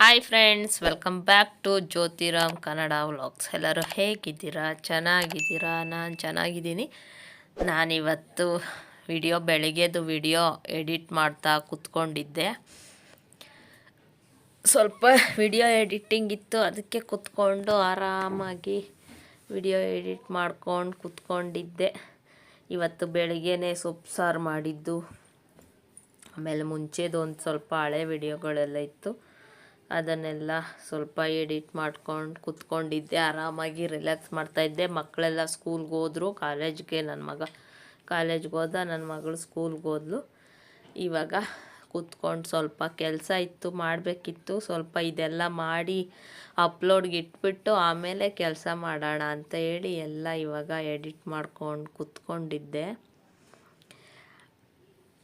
Hi friends welcome back to Jyothiram Kannada vlogs ಎಲ್ಲರೂ ಹೇಗಿದ್ದೀರಾ? ಚೆನ್ನಾಗಿದ್ದೀರಾ? ನಾನು ಚೆನ್ನಾಗಿದ್ದೀನಿ. ನಾನಿವತ್ತು ವಿಡಿಯೋ ಬೆಳಗ್ಗೆದು ವಿಡಿಯೋ ಎಡಿಟ್ ಮಾಡ್ತಾ ಕೂತ್ಕೊಂಡಿದ್ದೆ. ಸ್ವಲ್ಪ ವಿಡಿಯೋ ಎಡಿಟಿಂಗ್ ಇತ್ತು, ಅದಕ್ಕೆ ಕೂತ್ಕೊಂಡು ಆರಾಮಾಗಿ ವಿಡಿಯೋ ಎಡಿಟ್ ಮಾಡ್ಕೊಂಡು ಕೂತ್ಕೊಂಡಿದ್ದೆ. ಇವತ್ತು ಬೆಳಗ್ಗೆನೇ ಸೊಪ್ಪು ಸಾರು ಮಾಡಿದ್ದು. ಆಮೇಲೆ ಮುಂಚೆದು ಒಂದು ಸ್ವಲ್ಪ ಹಳೆ ವಿಡಿಯೋಗಳೆಲ್ಲ ಇತ್ತು. ಅದನ್ನೆಲ್ಲ ಸ್ವಲ್ಪ ಎಡಿಟ್ ಮಾಡ್ಕೊಂಡು ಕುತ್ಕೊಂಡಿದ್ದೆ, ಆರಾಮಾಗಿ ರಿಲ್ಯಾಕ್ಸ್ ಮಾಡ್ತಾಯಿದ್ದೆ ಮಕ್ಕಳೆಲ್ಲ ಸ್ಕೂಲ್ಗೆ ಹೋದರು, ಕಾಲೇಜ್ಗೆ ನನ್ನ ಮಗ, ಕಾಲೇಜ್ಗೆ ಹೋದ ನನ್ನ ಮಗಳು ಸ್ಕೂಲ್ಗೆ ಹೋದ್ಲು. ಇವಾಗ ಕೂತ್ಕೊಂಡು ಸ್ವಲ್ಪ ಕೆಲಸ ಇತ್ತು, ಮಾಡಬೇಕಿತ್ತು. ಸ್ವಲ್ಪ ಇದೆಲ್ಲ ಮಾಡಿ ಅಪ್ಲೋಡ್ಗೆ ಇಟ್ಬಿಟ್ಟು ಆಮೇಲೆ ಕೆಲಸ ಮಾಡೋಣ ಅಂತ ಹೇಳಿ ಎಲ್ಲ ಇವಾಗ ಎಡಿಟ್ ಮಾಡ್ಕೊಂಡು ಕೂತ್ಕೊಂಡಿದ್ದೆ.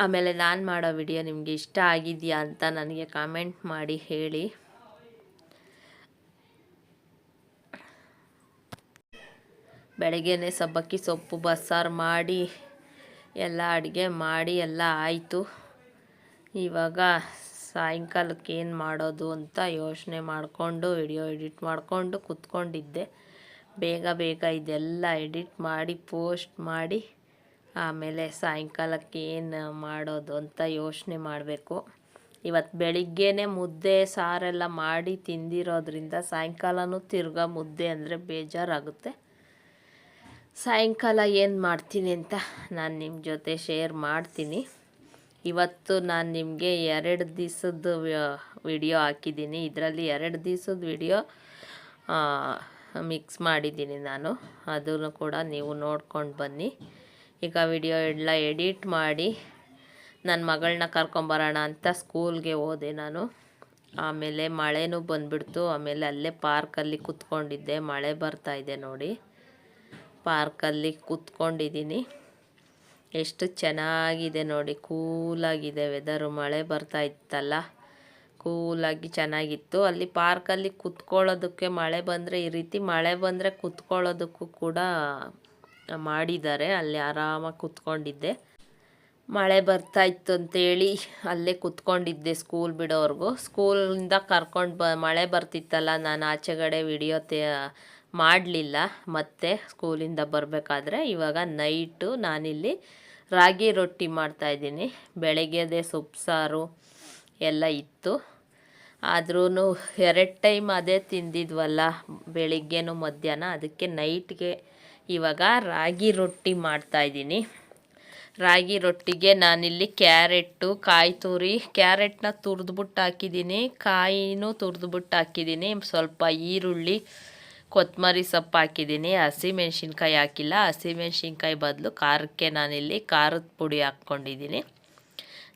ಆಮೇಲೆ ನಾನು ಮಾಡೋ ವಿಡಿಯೋ ನಿಮಗೆ ಇಷ್ಟ ಆಗಿದೆಯಾ ಅಂತ ನನಗೆ ಕಾಮೆಂಟ್ ಮಾಡಿ ಹೇಳಿ. ಬೆಳಗ್ಗೆನೆ ಸಬ್ಬಕ್ಕಿ ಸೊಪ್ಪು ಬಸ್ಸಾರು ಮಾಡಿ, ಎಲ್ಲ ಅಡುಗೆ ಮಾಡಿ, ಎಲ್ಲ ಆಯಿತು. ಇವಾಗ ಸಾಯಂಕಾಲಕ್ಕೆ ಏನು ಮಾಡೋದು ಅಂತ ಯೋಚನೆ ಮಾಡಿಕೊಂಡು, ವಿಡಿಯೋ ಎಡಿಟ್ ಮಾಡಿಕೊಂಡು ಕೂತ್ಕೊಂಡಿದ್ದೆ. ಬೇಗ ಬೇಗ ಇದೆಲ್ಲ ಎಡಿಟ್ ಮಾಡಿ, ಪೋಸ್ಟ್ ಮಾಡಿ, ಆಮೇಲೆ ಸಾಯಂಕಾಲಕ್ಕೆ ಏನು ಮಾಡೋದು ಅಂತ ಯೋಚನೆ ಮಾಡಬೇಕು. ಇವತ್ತು ಬೆಳಿಗ್ಗೆನೇ ಮುದ್ದೆ, ಸಾರೆಲ್ಲ ಮಾಡಿ ತಿಂದಿರೋದ್ರಿಂದ ಸಾಯಂಕಾಲನೂ ತಿರ್ಗಾ ಮುದ್ದೆ ಅಂದರೆ ಬೇಜಾರಾಗುತ್ತೆ. ಸಾಯಂಕಾಲ ಏನು ಮಾಡ್ತೀನಿ ಅಂತ ನಾನು ನಿಮ್ಮ ಜೊತೆ ಶೇರ್ ಮಾಡ್ತೀನಿ. ಇವತ್ತು ನಾನು ನಿಮಗೆ ಎರಡು ದಿವಸದ ವಿಡಿಯೋ ಹಾಕಿದ್ದೀನಿ. ಇದರಲ್ಲಿ ಎರಡು ದಿವಸದ ವಿಡಿಯೋ ಮಿಕ್ಸ್ ಮಾಡಿದ್ದೀನಿ ನಾನು. ಅದನ್ನು ಕೂಡ ನೀವು ನೋಡ್ಕೊಂಡು ಬನ್ನಿ. ಈಗ ವಿಡಿಯೋ ಎಲ್ಲ ಎಡಿಟ್ ಮಾಡಿ ನನ್ನ ಮಗಳನ್ನ ಕರ್ಕೊಂಬರೋಣ ಅಂತ ಸ್ಕೂಲ್ಗೆ ಹೋದೆ ನಾನು. ಆಮೇಲೆ ಮಳೆನೂ ಬಂದುಬಿಡ್ತು. ಆಮೇಲೆ ಅಲ್ಲೇ ಪಾರ್ಕಲ್ಲಿ ಕೂತ್ಕೊಂಡಿದ್ದೆ. ಮಳೆ ಬರ್ತಾ ಇದೆ ನೋಡಿ. ಪಾರ್ಕಲ್ಲಿ ಕೂತ್ಕೊಂಡಿದ್ದೀನಿ. ಎಷ್ಟು ಚೆನ್ನಾಗಿದೆ ನೋಡಿ, ಕೂಲಾಗಿದೆ ವೆದರು ಮಳೆ ಬರ್ತಾ ಇತ್ತಲ್ಲ, ಕೂಲಾಗಿ ಚೆನ್ನಾಗಿತ್ತು. ಅಲ್ಲಿ ಪಾರ್ಕಲ್ಲಿ ಕೂತ್ಕೊಳ್ಳೋದಕ್ಕೆ ಮಳೆ ಬಂದರೆ, ಈ ರೀತಿ ಮಳೆ ಬಂದರೆ ಕೂತ್ಕೊಳ್ಳೋದಕ್ಕೂ ಕೂಡ ಮಾಡಿದ್ದಾರೆ. ಅಲ್ಲಿ ಆರಾಮಾಗಿ ಕೂತ್ಕೊಂಡಿದ್ದೆ. ಮಳೆ ಬರ್ತಾ ಇತ್ತು ಅಂತೇಳಿ ಅಲ್ಲೇ ಕೂತ್ಕೊಂಡಿದ್ದೆ ಸ್ಕೂಲ್ ಬಿಡೋವರೆಗೂ ಸ್ಕೂಲಿಂದ ಕರ್ಕೊಂಡು ಬ, ಮಳೆ ಬರ್ತಿತ್ತಲ್ಲ, ನಾನು ಆಚೆಗಡೆ ವಿಡಿಯೋ ತೇ ಮಾಡಲಿಲ್ಲ. ಮತ್ತೆ ಸ್ಕೂಲಿಂದ ಬರಬೇಕಾದ್ರೆ ಇವಾಗ ನೈಟು ನಾನಿಲ್ಲಿ ರಾಗಿ ರೊಟ್ಟಿ ಮಾಡ್ತಾಯಿದ್ದೀನಿ ಬೆಳಗ್ಗೆದೆ ಸೊಪ್ಪು, ಸಾರು ಎಲ್ಲ ಇತ್ತು. ಆದ್ರೂ ಎರಡು ಟೈಮ್ ಅದೇ ತಿಂದಿದ್ವಲ್ಲ, ಬೆಳಿಗ್ಗೆನೂ ಮಧ್ಯಾಹ್ನ. ಅದಕ್ಕೆ ನೈಟ್ಗೆ ಇವಾಗ ರಾಗಿ ರೊಟ್ಟಿ ಮಾಡ್ತಾಯಿದ್ದೀನಿ ರಾಗಿ ರೊಟ್ಟಿಗೆ ನಾನಿಲ್ಲಿ ಕ್ಯಾರೆಟ್ಟು, ಕಾಯಿ ತುರಿ, ಕ್ಯಾರೆಟ್ನ ತುರಿದ್ಬಿಟ್ಟು ಹಾಕಿದ್ದೀನಿ. ಕಾಯಿನೂ ತುರಿದ್ಬಿಟ್ಟು ಹಾಕಿದ್ದೀನಿ. ಸ್ವಲ್ಪ ಈರುಳ್ಳಿ ಕೊತ್ತಂಬರಿ ಸೊಪ್ಪು ಹಾಕಿದ್ದೀನಿ. ಹಸಿಮೆಣ್ಸಿನ್ಕಾಯಿ ಹಾಕಿಲ್ಲ. ಹಸಿಮೆಣ್ಸಿನ್ಕಾಯಿ ಬದಲು ಖಾರಕ್ಕೆ ನಾನಿಲ್ಲಿ ಖಾರದ ಪುಡಿ ಹಾಕ್ಕೊಂಡಿದ್ದೀನಿ.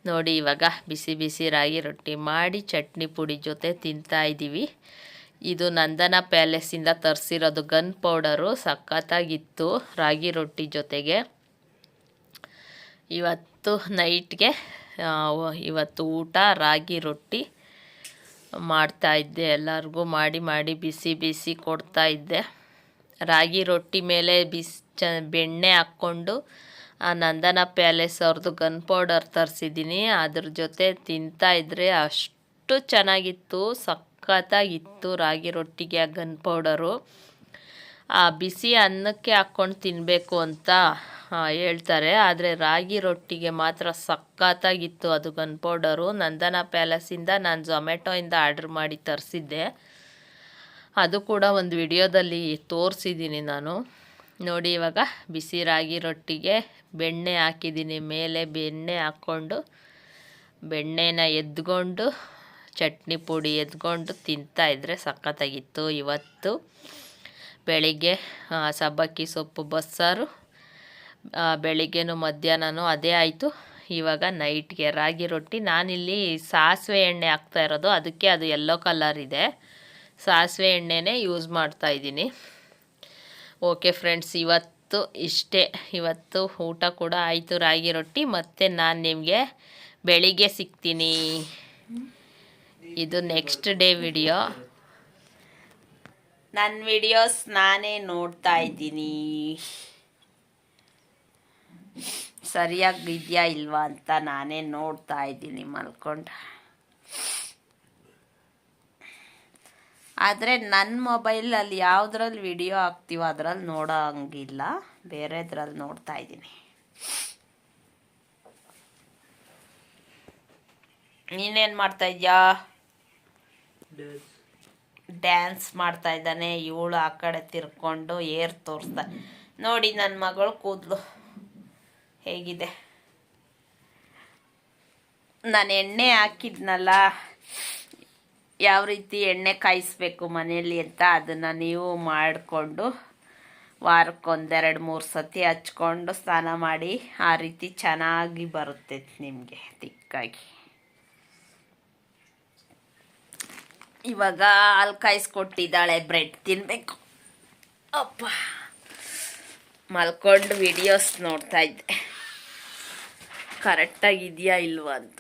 ನೋಡಿ, ಇವಾಗ ಬಿಸಿ ಬಿಸಿ ರಾಗಿ ರೊಟ್ಟಿ ಮಾಡಿ ಚಟ್ನಿ ಪುಡಿ ಜೊತೆ ತಿಂತಾ ಇದ್ದೀವಿ. ಇದು ನಂದನ ಪ್ಯಾಲೇಸಿಂದ ತರಿಸಿರೋದು ಗನ್ ಪೌಡರು. ಸಖತ್ತಾಗಿತ್ತು ರಾಗಿ ರೊಟ್ಟಿ ಜೊತೆಗೆ. ಇವತ್ತು ನೈಟ್ಗೆ ಇವತ್ತು ಊಟ ರಾಗಿ ರೊಟ್ಟಿ. ಮಾಡ್ತಾಯಿದ್ದೆ ಎಲ್ಲರಿಗೂ ಮಾಡಿ ಮಾಡಿ ಬಿಸಿ ಬಿಸಿ ಕೊಡ್ತಾಯಿದ್ದೆ ರಾಗಿ ರೊಟ್ಟಿ ಮೇಲೆ ಬಿಸಿ ಚ ಬೆಣ್ಣೆ ಹಾಕ್ಕೊಂಡು, ಆ ನಂದನ ಪ್ಯಾಲೇಸ್ ಅವ್ರದ್ದು ಗನ್ ಪೌಡರ್ ತರಿಸಿದ್ದೀನಿ. ಅದ್ರ ಜೊತೆ ತಿಂತಾಯಿದ್ರೆ ಅಷ್ಟು ಚೆನ್ನಾಗಿತ್ತು, ಸಖತ್ತಾಗಿತ್ತು ರಾಗಿ ರೊಟ್ಟಿಗೆ ಆ ಗನ್ ಪೌಡರು. ಆ ಬಿಸಿ ಅನ್ನಕ್ಕೆ ಹಾಕ್ಕೊಂಡು ತಿನ್ನಬೇಕು ಅಂತ ಹೇಳ್ತಾರೆ. ಆದರೆ ರಾಗಿ ರೊಟ್ಟಿಗೆ ಮಾತ್ರ ಸಖತ್ತಾಗಿತ್ತು ಅದು ಗನ್ ಪೌಡರು ನಂದನ ಪ್ಯಾಲೇಸಿಂದ ನಾನು ಝೊಮ್ಯಾಟೊಯಿಂದ ಆರ್ಡ್ರ್ ಮಾಡಿ ತರಿಸಿದ್ದೆ. ಅದು ಕೂಡ ಒಂದು ವಿಡಿಯೋದಲ್ಲಿ ತೋರಿಸಿದ್ದೀನಿ ನಾನು. ನೋಡಿ ಇವಾಗ ಬಿಸಿ ರಾಗಿ ರೊಟ್ಟಿಗೆ ಬೆಣ್ಣೆ ಹಾಕಿದ್ದೀನಿ ಮೇಲೆ ಬೆಣ್ಣೆ ಹಾಕ್ಕೊಂಡು ಬೆಣ್ಣೆನ ಎದ್ಕೊಂಡು, ಚಟ್ನಿ ಪುಡಿ ಎದ್ಕೊಂಡು ತಿಂತಾಯಿದ್ರೆ ಸಖತ್ತಾಗಿತ್ತು. ಇವತ್ತು ಬೆಳಿಗ್ಗೆ ಸಬ್ಬಕ್ಕಿ ಸೊಪ್ಪು, ಬಸ್ಸಾರು ಬೆಳಿಗ್ಗೆನೂ ಮಧ್ಯಾಹ್ನನೂ ಅದೇ ಆಯಿತು. ಇವಾಗ ನೈಟ್ಗೆ ರಾಗಿ ರೊಟ್ಟಿ. ನಾನಿಲ್ಲಿ ಸಾಸಿವೆ ಎಣ್ಣೆ ಹಾಕ್ತಾ ಇರೋದು. ಅದಕ್ಕೆ ಅದು ಎಲ್ಲೋ ಕಲರ್ ಇದೆ. ಸಾಸಿವೆ ಎಣ್ಣೆನೇ ಯೂಸ್ ಮಾಡ್ತಾ ಇದ್ದೀನಿ. ಓಕೆ ಫ್ರೆಂಡ್ಸ್ ಇವತ್ತು ಇಷ್ಟೇ. ಇವತ್ತು ಊಟ ಕೂಡ ಆಯಿತು ರಾಗಿ ರೊಟ್ಟಿ. ಮತ್ತು ನಾನು ನಿಮಗೆ ಬೆಳಿಗ್ಗೆ ಸಿಗ್ತೀನಿ. ಇದು ನೆಕ್ಸ್ಟ್ ಡೇ ವಿಡಿಯೋ ನನ್ನ ವಿಡಿಯೋಸ್ ನಾನೇ ನೋಡ್ತಾ ಇದ್ದೀನಿ. ಸರಿಯಾಗಿದೆಯಾ ಇಲ್ವಾ ಅಂತ ನಾನೇ ನೋಡ್ತಾ ಇದ್ದೀನಿ ಮಲ್ಕೊಂಡು. ಆದರೆ ನನ್ನ ಮೊಬೈಲಲ್ಲಿ ಯಾವುದ್ರಲ್ಲಿ ವಿಡಿಯೋ ಹಾಕ್ತೀವೋ ಅದ್ರಲ್ಲಿ ನೋಡೋ ಹಂಗಿಲ್ಲ. ಬೇರೆದ್ರಲ್ಲಿ ನೋಡ್ತಾ ಇದ್ದೀನಿ. ನೀನೇನು ಮಾಡ್ತಾ ಇದ್ಯಾ? ಡ್ಯಾನ್ಸ್ ಮಾಡ್ತಾ ಇದ್ದಾನೆ. ಇವಳು ಆ ಕಡೆ ತಿರ್ಕೊಂಡು ಏರ್ ತೋರಿಸ್ತಾ ನೋಡಿ ನನ್ನ ಮಗಳು ಕೂದಲು. ಹೇಗಿದೆ? ನಾನು ಎಣ್ಣೆ ಹಾಕಿದ್ನಲ್ಲ, ಯಾವ ರೀತಿ ಎಣ್ಣೆ ಕಾಯಿಸ್ಬೇಕು ಮನೆಯಲ್ಲಿ ಅಂತ ಅದನ್ನು ನೀವು ಮಾಡಿಕೊಂಡು ವಾರಕ್ಕೊಂದೆರಡು, ಮೂರು ಸತಿ ಹಚ್ಕೊಂಡು ಸ್ನಾನ ಮಾಡಿ, ಆ ರೀತಿ ಚೆನ್ನಾಗಿ ಬರುತ್ತೆ ನಿಮಗೆ, ತಿಕ್ಕಾಗಿ. ಇವಾಗ ಹಾಲು ಕಾಯಿಸ್ಕೊಟ್ಟಿದ್ದಾಳೆ, ಬ್ರೆಡ್ ತಿನ್ನಬೇಕು ಅಪ್ಪ, ಮಲ್ಕೊಂಡು ವಿಡಿಯೋಸ್ ನೋಡ್ತಾ ಇದ್ದೆ. ಕರೆಕ್ಟಾಗಿದೆಯಾ ಇಲ್ವಾ ಅಂತ.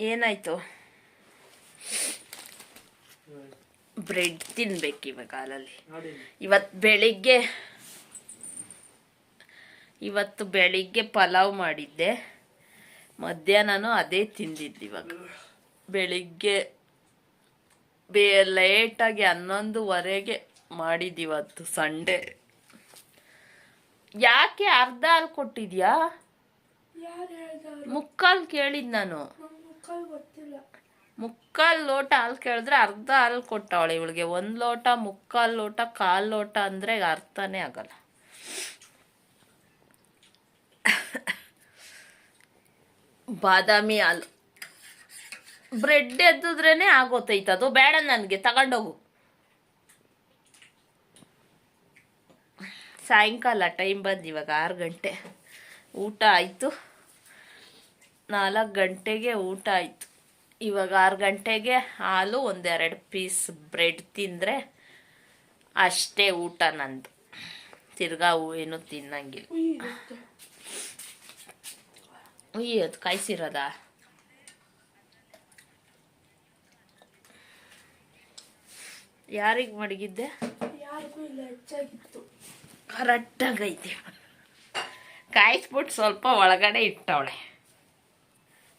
ಏನಾಯ್ತು? ಬ್ರೆಡ್ ತಿನ್ಬೇಕು ಇವಾಗ ಹಾಲಲ್ಲಿ ಇವತ್ತು ಬೆಳಿಗ್ಗೆ ಇವತ್ತು ಬೆಳಿಗ್ಗೆ ಪಲಾವ್ ಮಾಡಿದ್ದೆ. ಮಧ್ಯಾಹ್ನನೂ ಅದೇ ತಿಂದಿದ್ದು ಇವಾಗ. ಬೆಳಿಗ್ಗೆ ಬೇ ಲೇಟಾಗಿ ಹನ್ನೊಂದುವರೆಗೆ ಮಾಡಿದ್ದಿವತ್ತು ಸಂಡೇ. ಯಾಕೆ ಅರ್ಧ ಹಾಲು ಕೊಟ್ಟಿದ್ಯಾ? ಮುಕ್ಕಾಲು ಕೇಳಿದ್ ನಾನು. ಮುಕ್ಕಾಲು ಲೋಟ ಹಾಲು ಕೇಳಿದ್ರೆ ಅರ್ಧ ಹಾಲು ಕೊಟ್ಟವಳೆ ಇವಳಿಗೆ. ಒಂದು ಲೋಟ ಮುಕ್ಕಾಲು ಲೋಟ ಕಾಲು ಲೋಟ ಅಂದರೆ ಅರ್ಥನೇ ಆಗಲ್ಲ. ಬಾದಾಮಿ ಹಾಲು. ಬ್ರೆಡ್ ಎದ್ದಿದ್ರೇನೆ ಆಗೋತೈತೆ ಅದು ಬೇಡ ನನಗೆ ತಗೊಂಡೋಗು. ಸಾಯಂಕಾಲ ಟೈಮ್ ಬಂದು ಇವಾಗ ಆರು ಗಂಟೆ. ಊಟ ಆಯಿತು. ನಾಲ್ಕು ಗಂಟೆಗೆ ಊಟ ಆಯಿತು. ಇವಾಗ ಆರು ಗಂಟೆಗೆ ಹಾಲು ಒಂದೆರಡು ಪೀಸ್ ಬ್ರೆಡ್ ತಿಂದರೆ ಅಷ್ಟೇ ಊಟ ನಂದು. ತಿರ್ಗಾ ಏನು ತಿನ್ನಂಗಿಲ್ಲ. ಉಯ್ಯ ಅದು ಕಾಯಿಸಿರೋದಾ? ಯಾರಿಗೆ ಮಡಗಿದ್ದೆ? ಯಾರಿಗೂ ಇಲ್ಲ, ಹೆಚ್ಚಾಗಿತ್ತು. ಕರೆಕ್ಟಾಗೈತೆ ಕಾಯಿಸ್ಬಿಟ್ಟು ಸ್ವಲ್ಪ ಒಳಗಡೆ ಇಟ್ಟವಳೆ.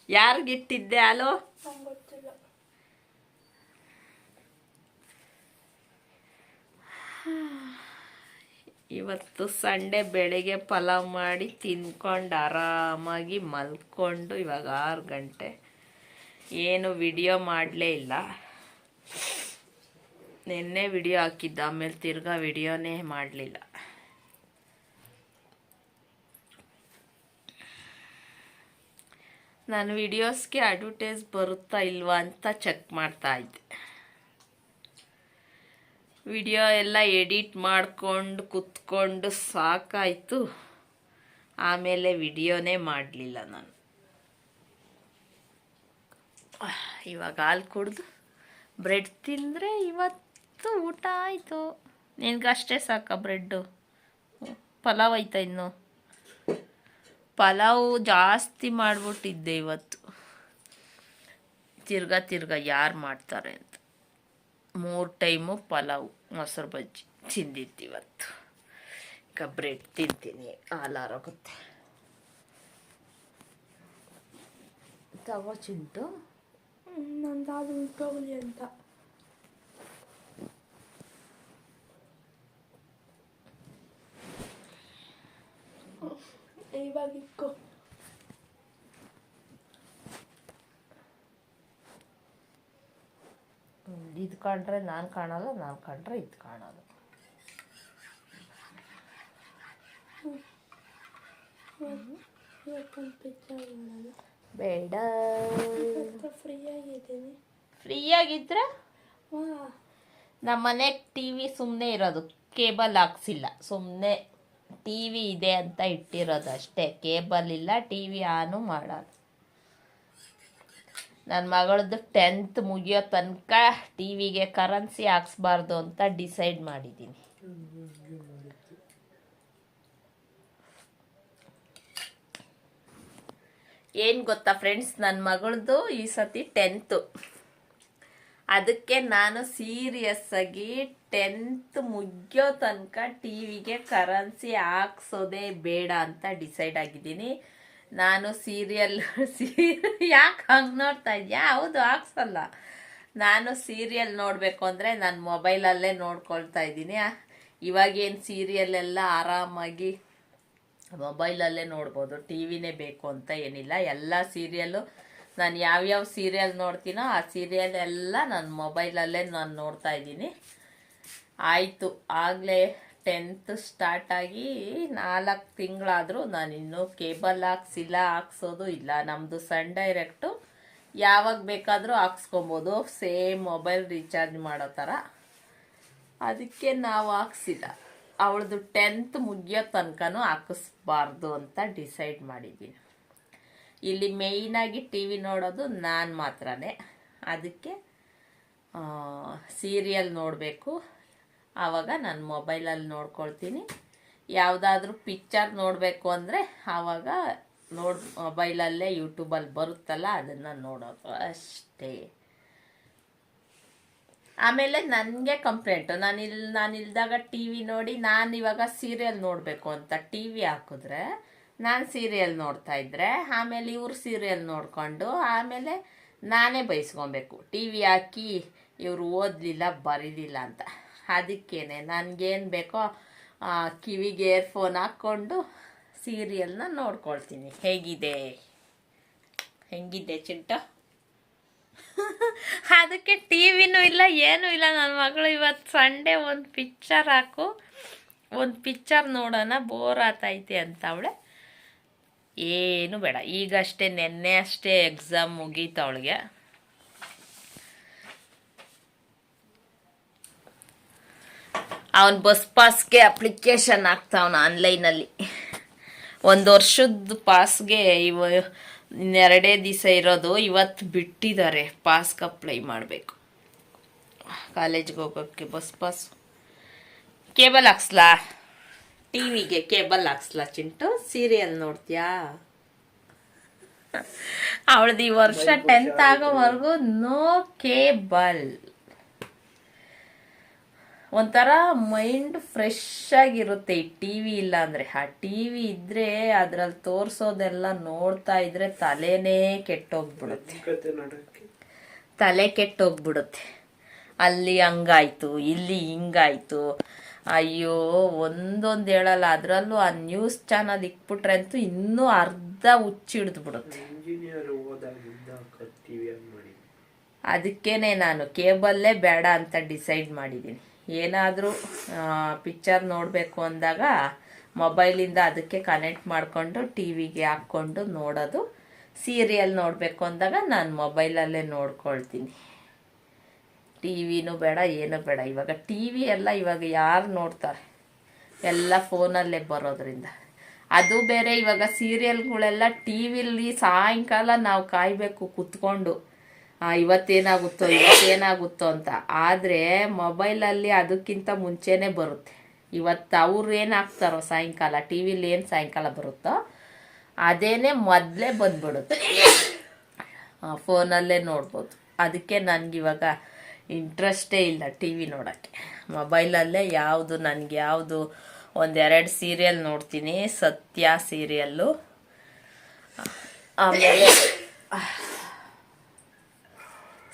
ಯಾರಿಗಿಟ್ಟಿದ್ದೆ ಅಲೋ ಇವತ್ತು ಸಂಡೆ ಬೆಳಿಗ್ಗೆ ಪಲಾವ್ ಮಾಡಿ ತಿನ್ಕೊಂಡು ಆರಾಮಾಗಿ ಮಲ್ಕೊಂಡು ಇವಾಗ ಆರು ಗಂಟೆ. ಏನು ವಿಡಿಯೋ ಮಾಡಲೇ ಇಲ್ಲ. ನಿನ್ನೆ ವಿಡಿಯೋ ಹಾಕಿದ್ದ ಆಮೇಲೆ ತಿರ್ಗಾ ವಿಡಿಯೋನೇ ಮಾಡಲಿಲ್ಲ. ನಾನು ವಿಡಿಯೋಸ್ಗೆ ಅಡ್ವರ್ಟೈಸ್ ಬರುತ್ತಾ ಇಲ್ವಾ ಅಂತ ಚೆಕ್ ಮಾಡ್ತಾ ಇದ್ದೆ. ವಿಡಿಯೋ ಎಲ್ಲ ಎಡಿಟ್ ಮಾಡಿಕೊಂಡು ಕುತ್ಕೊಂಡು ಸಾಕಾಯಿತು. ಆಮೇಲೆ ವಿಡಿಯೋನೇ ಮಾಡಲಿಲ್ಲ ನಾನು. ಇವಾಗ ಹಾಲು ಕುಡ್ದು ಬ್ರೆಡ್ ತಿಂದರೆ ಇವತ್ತು ಊಟ ಆಯಿತು. ನಿನಗಷ್ಟೇ ಸಾಕ ಬ್ರೆಡ್ಡು. ಪಲಾವ್ ಆಯ್ತಾ ಇನ್ನು? ಪಲಾವ್ ಜಾಸ್ತಿ ಮಾಡಿಬಿಟ್ಟಿದ್ದೆ ಇವತ್ತು. ತಿರ್ಗಾ ತಿರ್ಗಾ ಯಾರು ಮಾಡ್ತಾರೆ ಅಂತ. ಮೂರು ಟೈಮು ಪಲಾವ್, ಮೊಸರು ಬಜ್ಜಿ ತಿಂದಿದ್ದು ಇವತ್ತು. ಈಗ ಬ್ರೆಡ್ ತಿಂತೀನಿ ಹಾಲಾರೋಗುತ್ತೆ ತಗೋ ಚಿಂಟು. ನಂದು ಉಂಟೋಗಲಿ ಅಂತ ಅಂತ. ಇವಾಗ ಇಕ್ಕೋ ಇದು ಕಂಡ್ರೆ ನಾನು ಕಾಣಲ್ಲ ನಾನು ಕಂಡ್ರೆ ಇದು ಕಾಣಲ್ಲ. ಬೇಡ. ಫ್ರೀ ಆಗಿದ್ದೀನಿ ಫ್ರೀಯಾಗಿದ್ರೆ? ವಾ. ನಮ್ಮ ಮನೆಗೆ ಟಿ ವಿ ಸುಮ್ಮನೆ ಇರೋದು ಕೇಬಲ್ ಹಾಕ್ಸಿಲ್ಲ ಸುಮ್ಮನೆ ಟಿ ವಿ ಇದೆ ಅಂತ ಇಟ್ಟಿರೋದು ಅಷ್ಟೇ ಕೇಬಲ್ ಇಲ್ಲ ಟಿ ವಿ ಆನು ಮಾಡೋದು. ನನ್ನ ಮಗಳದ್ದು ಟೆಂತ್ ಮುಗಿಯೋ ತನಕ ಟಿ ವಿಗೆ ಕರೆನ್ಸಿ ಹಾಕ್ಸ್ಬಾರ್ದು ಅಂತ ಡಿಸೈಡ್ ಮಾಡಿದ್ದೀನಿ. ಏನು ಗೊತ್ತಾ ಫ್ರೆಂಡ್ಸ್ ನನ್ನ ಮಗಳದ್ದು ಈ ಸತಿ ಟೆಂತು ಅದಕ್ಕೆ ನಾನು ಸೀರಿಯಸ್ ಆಗಿ ಟೆಂತ್ ಮುಗಿಯೋ ತನಕ ಟಿ ವಿಗೆ ಕರೆನ್ಸಿ ಹಾಕ್ಸೋದೇ ಬೇಡ ಅಂತ ಡಿಸೈಡ್ ಆಗಿದ್ದೀನಿ. ನಾನು ಸೀರಿಯಲ್ ಸೀರಿಯಲ್ ಯಾಕೆ ಹಂಗೆ ನೋಡ್ತಾ ಇದೆಯಾ? ಹೌದು, ಹಾಕ್ಸಲ್ಲ. ನಾನು ಸೀರಿಯಲ್ ನೋಡಬೇಕು ಅಂದರೆ ನಾನು ಮೊಬೈಲಲ್ಲೇ ನೋಡ್ಕೊಳ್ತಾ ಇದ್ದೀನಿ. ಇವಾಗೇನು ಸೀರಿಯಲ್ ಎಲ್ಲ ಆರಾಮಾಗಿ ಮೊಬೈಲಲ್ಲೇ ನೋಡ್ಬೋದು. ಟಿ ವಿನೇ ಬೇಕು ಅಂತ ಏನಿಲ್ಲ. ಎಲ್ಲ ಸೀರಿಯಲ್ಲು ನಾನು ಯಾವ್ಯಾವ ಸೀರಿಯಲ್ ನೋಡ್ತೀನೋ ಆ ಸೀರಿಯಲ್ ಎಲ್ಲ ನನ್ನ ಮೊಬೈಲಲ್ಲೇ ನಾನು ನೋಡ್ತಾ ಇದ್ದೀನಿ. ಆಯಿತು. ಆಗಲೇ ಟೆಂತ್ ಸ್ಟಾರ್ಟ್ ಆಗಿ ನಾಲ್ಕು ತಿಂಗಳಾದರೂ ನಾನು ಇನ್ನೂ ಕೇಬಲ್ ಹಾಕ್ಸಿಲ್ಲ, ಹಾಕ್ಸೋದು ಇಲ್ಲ. ನಮ್ಮದು ಸನ್ ಡೈರೆಕ್ಟು ಯಾವಾಗ ಬೇಕಾದರೂ ಹಾಕ್ಸ್ಕೊಬೋದು. ಸೇಮ್ ಮೊಬೈಲ್ ರೀಚಾರ್ಜ್ ಮಾಡೋ ಥರ. ಅದಕ್ಕೆ ನಾವು ಹಾಕ್ಸಿಲ್ಲ. ಅವಳದು ಟೆಂತ್ ಮುಗಿಯೋ ತನಕನೂ ಹಾಕಿಸ್ಬಾರ್ದು ಅಂತ ಡಿಸೈಡ್ ಮಾಡಿದ್ದೀನಿ. ಇಲ್ಲಿ ಮೇಯ್ನಾಗಿ ಟಿ ವಿ ನೋಡೋದು ನಾನು ಮಾತ್ರನೇ. ಅದಕ್ಕೆ ಸೀರಿಯಲ್ ನೋಡಬೇಕು. ಆವಾಗ ನಾನು ಮೊಬೈಲಲ್ಲಿ ನೋಡ್ಕೊಳ್ತೀನಿ. ಯಾವುದಾದ್ರೂ ಪಿಕ್ಚರ್ ನೋಡಬೇಕು ಅಂದರೆ ಆವಾಗ ನೋಡ್ ಮೊಬೈಲಲ್ಲೇ ಯೂಟ್ಯೂಬಲ್ಲಿ ಬರುತ್ತಲ್ಲ ಅದನ್ನು ನೋಡೋದು ಅಷ್ಟೇ. ಆಮೇಲೆ ನನಗೆ ಕಂಪ್ಲೇಂಟು ನಾನು ಇಲ್ಲಿ ನಾನು ಇಲ್ದಾಗ ಟಿ ವಿ ನೋಡಿ ನಾನು ಇವಾಗ ಸೀರಿಯಲ್ ನೋಡಬೇಕು ಅಂತ ಟಿ ವಿ ಹಾಕಿದ್ರೆ ನಾನು ಸೀರಿಯಲ್ ನೋಡ್ತಾ ಇದ್ದರೆ ಆಮೇಲೆ ಇವ್ರು ಸೀರಿಯಲ್ ನೋಡಿಕೊಂಡು ಆಮೇಲೆ ನಾನೇ ಬೈಸ್ಕೊಬೇಕು. ಟಿ ವಿ ಹಾಕಿ ಇವರು ಓದಲಿಲ್ಲ, ಬರೀಲಿಲ್ಲ ಅಂತ. ಅದಕ್ಕೇನೆ. ನನಗೇನು ಬೇಕೋ ಕಿವಿಗೆ ಏರ್ಫೋನ್ ಹಾಕ್ಕೊಂಡು ಸೀರಿಯಲ್ನ ನೋಡ್ಕೊಳ್ತೀನಿ. ಹೇಗಿದೆ? ಹೆಂಗಿದೆ ಚಿಂಟ? ಅದಕ್ಕೆ ಟಿ ವಿನೂ ಇಲ್ಲ, ಏನೂ ಇಲ್ಲ. ನನ್ನ ಮಗಳು ಇವತ್ತು ಸಂಡೇ ಒಂದು ಪಿಕ್ಚರ್ ಹಾಕು. ಒಂದು ಪಿಕ್ಚರ್ ನೋಡೋಣ ಬೋರ್ ಆತೈತೆ ಅಂತ ಅವಳೆ. ಏನು ಬೇಡ. ಈಗಷ್ಟೇ, ನೆನ್ನೆ ಅಷ್ಟೇ ಎಕ್ಸಾಮ್ ಮುಗೀತು ಅವಳಿಗೆ. ಅವನ ಬಸ್ ಪಾಸ್ಗೆ ಅಪ್ಲಿಕೇಶನ್ ಹಾಕ್ತಾವನ ಆನ್ಲೈನಲ್ಲಿ ಒಂದು ವರ್ಷದ ಪಾಸ್ಗೆ ಇವ ಇನ್ನೆರಡೇ ದಿವಸ ಇರೋದು ಇವತ್ತು ಬಿಟ್ಟಿದ್ದಾರೆ ಪಾಸ್ಗೆ ಅಪ್ಲೈ ಮಾಡಬೇಕು. ಕಾಲೇಜ್ಗೆ ಹೋಗೋಕ್ಕೆ ಬಸ್ ಪಾಸ್ ಕೇಬಲ್ ಹಾಕ್ಸ್ಲಾ? ಟಿ ವಿಗೆ ಕೇಬಲ್ ಹಾಕ್ಸ್ಲಾ ಚಿಂಟು? ಸೀರಿಯಲ್ ನೋಡ್ತೀಯಾ? ಅವಳದು ಈ ವರ್ಷ ಟೆಂತ್ ಆಗೋವರೆಗೂ ನೋ ಕೇಬಲ್ ಒಂಥರ ಮೈಂಡ್ ಫ್ರೆಶ್ ಆಗಿರುತ್ತೆ ಈ ಟಿ ವಿ ಇಲ್ಲ ಅಂದರೆ. ಆ ಟಿ ವಿ ಇದ್ದರೆ ಅದ್ರಲ್ಲಿ ತೋರಿಸೋದೆಲ್ಲ ನೋಡ್ತಾ ಇದ್ರೆ ತಲೆನೇ ಕೆಟ್ಟೋಗ್ಬಿಡುತ್ತೆ. ತಲೆ ಕೆಟ್ಟೋಗ್ಬಿಡುತ್ತೆ. ಅಲ್ಲಿ ಹಂಗಾಯ್ತು ಇಲ್ಲಿ ಹಿಂಗಾಯ್ತು. ಅಯ್ಯೋ ಒಂದೊಂದು ಹೇಳಲ್ಲ ಅದರಲ್ಲೂ ಆ ನ್ಯೂಸ್ ಚಾನಲ್ ಇಕ್ಬಿಟ್ರೆ ಅಂತೂ ಇನ್ನೂ ಅರ್ಧ ಹುಚ್ಚಿಡ್ದು ಬಿಡುತ್ತೆ ಅದಕ್ಕೇನೆ ನಾನು ಕೇಬಲ್ಲೇ ಬೇಡ ಅಂತ ಡಿಸೈಡ್ ಮಾಡಿದ್ದೀನಿ. ಏನಾದರೂ ಪಿಕ್ಚರ್ ನೋಡಬೇಕು ಅಂದಾಗ ಮೊಬೈಲಿಂದ ಅದಕ್ಕೆ ಕನೆಕ್ಟ್ ಮಾಡಿಕೊಂಡು ಟಿ ವಿಗೆ ಹಾಕ್ಕೊಂಡು ನೋಡೋದು ಸೀರಿಯಲ್ ನೋಡಬೇಕು ಅಂದಾಗ ನಾನು ಮೊಬೈಲಲ್ಲೇ ನೋಡ್ಕೊಳ್ತೀನಿ. ಟಿ ವಿನೂ ಬೇಡ, ಏನೂ ಬೇಡ. ಇವಾಗ ಟಿ ವಿ ಎಲ್ಲ ಇವಾಗ ಯಾರು ನೋಡ್ತಾರೆ? ಎಲ್ಲ ಫೋನಲ್ಲೇ ಬರೋದ್ರಿಂದ. ಅದು ಬೇರೆ, ಇವಾಗ ಸೀರಿಯಲ್ಗಳೆಲ್ಲ ಟಿ ವಿಲಿ ಸಾಯಂಕಾಲ ನಾವು ಕಾಯಬೇಕು, ಕುತ್ಕೊಂಡು. ಇವತ್ತೇನಾಗುತ್ತೋ ಇವತ್ತೇನಾಗುತ್ತೋ ಅಂತ. ಆದರೆ ಮೊಬೈಲಲ್ಲಿ ಅದಕ್ಕಿಂತ ಮುಂಚೆನೇ ಬರುತ್ತೆ. ಇವತ್ತು ಅವ್ರು ಏನು ಹಾಕ್ತಾರೋ ಸಾಯಂಕಾಲ ಟಿ ವಿಲಿ ಏನು ಸಾಯಂಕಾಲ ಬರುತ್ತೋ, ಅದೇನೇ ಮೊದಲೇ ಬಂದ್ಬಿಡುತ್ತೆ. ಫೋನಲ್ಲೇ ನೋಡ್ಬೋದು. ಅದಕ್ಕೆ ನನಗಿವಾಗ ಇಂಟ್ರೆಸ್ಟೇ ಇಲ್ಲ ಟಿ ವಿ ನೋಡೋಕ್ಕೆ. ಮೊಬೈಲಲ್ಲೇ ಯಾವುದು, ನನಗೆ ಯಾವುದು, ಒಂದೆರಡು ಸೀರಿಯಲ್ ನೋಡ್ತೀನಿ, ಸತ್ಯ ಸೀರಿಯಲ್ಲು ಆಮೇಲೆ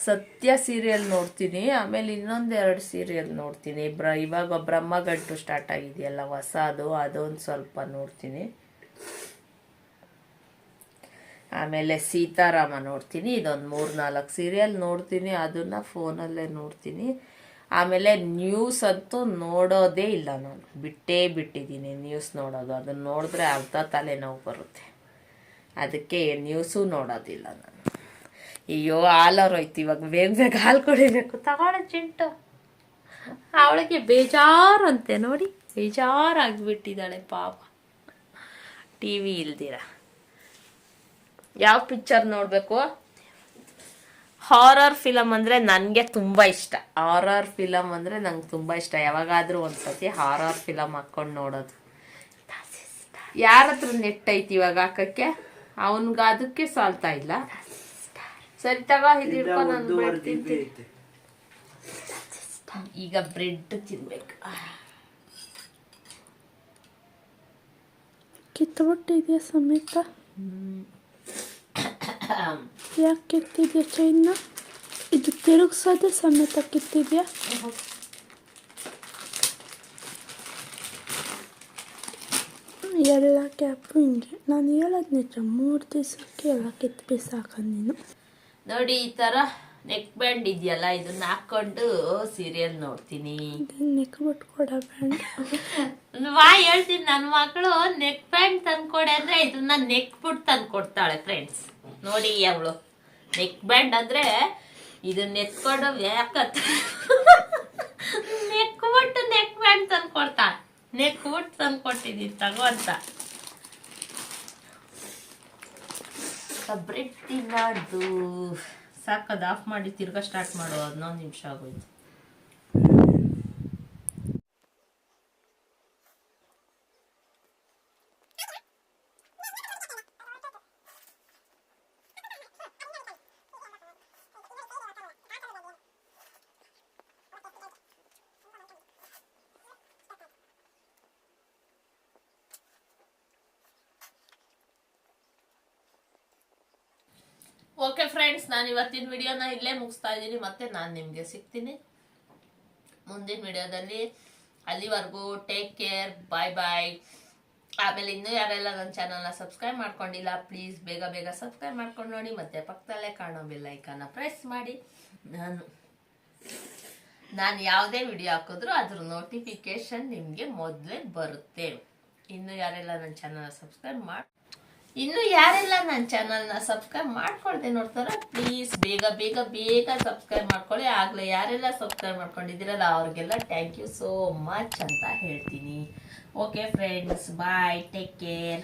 ಸತ್ಯ ಸೀರಿಯಲ್ ನೋಡ್ತೀನಿ, ಆಮೇಲೆ ಇನ್ನೊಂದೆರಡು ಸೀರಿಯಲ್ ನೋಡ್ತೀನಿ. ಬ್ರ, ಇವಾಗ ಬ್ರಹ್ಮಗಂಟು ಸ್ಟಾರ್ಟ್ ಆಗಿದೆಯಲ್ಲ, ಹೊಸದು, ಅದೊಂದು ಸ್ವಲ್ಪ ನೋಡ್ತೀನಿ. ಆಮೇಲೆ ಸೀತಾರಾಮ ನೋಡ್ತೀನಿ, ಇದೊಂದು ಮೂರು ನಾಲ್ಕು ಸೀರಿಯಲ್ ನೋಡ್ತೀನಿ, ಅದನ್ನು ಫೋನಲ್ಲೇ ನೋಡ್ತೀನಿ. ಆಮೇಲೆ ನ್ಯೂಸ್ ಅಂತೂ ನೋಡೋದೇ ಇಲ್ಲ ನಾನು. ಬಿಟ್ಟೇ ಬಿಟ್ಟಿದ್ದೀನಿ ನ್ಯೂಸ್ ನೋಡೋದು. ಅದನ್ನು ನೋಡಿದ್ರೆ ಅರ್ಧ ತಲೆನೋವು ಬರುತ್ತೆ. ಅದಕ್ಕೆ ನ್ಯೂಸು ನೋಡೋದಿಲ್ಲ ನಾನು. ಅಯ್ಯೋ ಹಾಲೋರೋಯ್ತು ಇವಾಗ ಬೇಗ ಬೇಗ ಹಾಲು ಕುಡಿಬೇಕು. ತಗೊಳ್ಳ ಚಿಂಟು. ಅವಳಿಗೆ ಬೇಜಾರು ಅಂತೆ ನೋಡಿ. ಬೇಜಾರಾಗ್ಬಿಟ್ಟಿದ್ದಾಳೆ ಪಾಪ. ಟಿ ವಿ ಇಲ್ದಿರ? ಯಾವ ಪಿಕ್ಚರ್ ನೋಡಬೇಕು? ಹಾರರ್ ಫಿಲಮ್ ಅಂದರೆ ನನಗೆ ತುಂಬ ಇಷ್ಟ. ಹಾರರ್ ಫಿಲಮ್ ಅಂದರೆ ನಂಗೆ ತುಂಬ ಇಷ್ಟ. ಯಾವಾಗಾದರೂ ಒಂದು ಸತಿ ಹಾರರ್ ಫಿಲಮ್ ಹಾಕ್ಕೊಂಡು ನೋಡೋದು. ಯಾರ ಹತ್ರ ನೆಟ್ ಐತಿ ಇವಾಗ ಹಾಕಕ್ಕೆ? ಅವನಿಗೆ ಅದಕ್ಕೆ ಸಾಲ್ತಾ ಇಲ್ಲ? ಸರಿ ತಗೋ ಇದು ಹಿಡ್ಕೊಂಡು ನಾನು ಬ್ರೆಡ್ ತಿಂತೀನಿ. ಈಗ ಬ್ರೆಡ್ ತಿನ್ಬೇಕು. ಕಿತ್ತುಬಿಟ್ಟಿದೆಯಾ ಸಮೇತ? ಹ್ಮ್ ಯಾಕೆ ಕಿತ್ತಿದೆಯಾ ಚೈನ್ನ? ಇದು ತಿರುಗಿಸೋದೇ ಸಮೇತ ಕಿತ್ತಿದೆಯಾ ಎಲ್ಲ ಕ್ಯಾಪು ಹಿಂಗೆ. ನಾನು ಹೇಳೋದು ನಿಜ ಮೂರು ದಿವಸಕ್ಕೆ ಎಲ್ಲ ಕಿತ್ತು ಬಿಸಾಕಂದು ನೀನು. ನೋಡಿ ಈ ತರ ನೆಕ್ ಬ್ಯಾಂಡ್ ಇದೆಯಲ್ಲ ಇದನ್ನ ಹಾಕೊಂಡು ಸೀರಿಯಲ್ ನೋಡ್ತೀನಿ. ನೆಕ್ ಬಿಟ್ಕೊಡ ಬ್ಯಾಂಡ್ ವಾ ಹೇಳ್ತೀನಿ ನನ್ನ ಮಕ್ಕಳು ನೆಕ್ ಬ್ಯಾಂಡ್ ತಂದ್ಕೊಡೆ ಅಂದ್ರೆ ಇದನ್ನ ನೆಕ್ ಬಿಟ್ಟು ತಂದು ಕೊಡ್ತಾಳೆ ಫ್ರೆಂಡ್ಸ್ ನೋಡಿ ಅವಳು. ನೆಕ್ ಬ್ಯಾಂಡ್ ಅಂದ್ರೆ ಇದನ್ನ ಎತ್ಕೊಂಡು ಯಾಕತ್ತ ನೆಕ್ ಬಿಟ್ಟು ನೆಕ್ ಬ್ಯಾಂಡ್ ತಂದು ಕೊಡ್ತಾಳೆ ನೆಕ್ ಬಿಟ್ಟು ತಂದು ಕೊಟ್ಟಿದ್ದೀನಿ ತಗೋ ಅಂತ. ಬ್ರೆಡ್ ತಿನ್ನೋದು. ಸಾಕದು ಆಫ್ ಮಾಡಿ ತಿರ್ಗಾ ಸ್ಟಾರ್ಟ್ ಮಾಡೋ ಹದಿನೊಂದು ನಿಮಿಷ ಆಗೋಯ್ತು. ಓಕೆ ಫ್ರೆಂಡ್ಸ್ ನಾನು ಇವತ್ತಿನ ವಿಡಿಯೋನ ಇಲ್ಲೇ ಮುಗಿಸ್ತಾ ಇದ್ದೀನಿ. ಮತ್ತೆ ನಾನು ನಿಮಗೆ ಸಿಗ್ತೀನಿ. ಮುಂದಿನ ವಿಡಿಯೋದಲ್ಲಿ ಅಲ್ಲಿವರೆಗೂ ಟೇಕ್ ಕೇರ್ ಬಾಯ್ ಬಾಯ್ ಆಮೇಲೆ ಇನ್ನೂ ಯಾರೆಲ್ಲ ನನ್ನ ಚಾನಲ್ನ ಸಬ್ಸ್ಕ್ರೈಬ್ ಮಾಡ್ಕೊಂಡಿಲ್ಲ ಪ್ಲೀಸ್ ಬೇಗ ಬೇಗ ಸಬ್ಸ್ಕ್ರೈಬ್ ಮಾಡ್ಕೊಂಡು ನೋಡಿ. ಮತ್ತೆ ಪಕ್ಕದಲ್ಲೇ ಕಾಣೋ ಬೆಲ್ ಐಕನ್ನ ಪ್ರೆಸ್ ಮಾಡಿ. ನಾನು ನಾನು ಯಾವುದೇ ವಿಡಿಯೋ ಹಾಕಿದ್ರು ಅದ್ರ ನೋಟಿಫಿಕೇಶನ್ ನಿಮಗೆ ಮೊದಲೇ ಬರುತ್ತೆ. ಇನ್ನು ಯಾರೆಲ್ಲ ನನ್ನ ಚಾನಲ್ನ ಸಬ್ಸ್ಕ್ರೈಬ್ ಮಾಡಿ ಇನ್ನು ಯಾರೆಲ್ಲ ನನ್ನ ಚಾನಲ್ನ ಸಬ್ಸ್ಕ್ರೈಬ್ ಮಾಡ್ಕೊಳ್ದೆ ನೋಡ್ತಾರ ಪ್ಲೀಸ್ ಬೇಗ ಬೇಗ ಬೇಗ ಸಬ್ಸ್ಕ್ರೈಬ್ ಮಾಡ್ಕೊಳ್ಳಿ. ಆಗಲೇ ಯಾರೆಲ್ಲ ಸಬ್ಸ್ಕ್ರೈಬ್ ಮಾಡ್ಕೊಂಡಿದ್ದೀರಲ್ಲ, ಅವ್ರಿಗೆಲ್ಲ ಥ್ಯಾಂಕ್ ಯು ಸೋ ಮಚ್ ಅಂತ ಹೇಳ್ತೀನಿ. Okay friends bye take care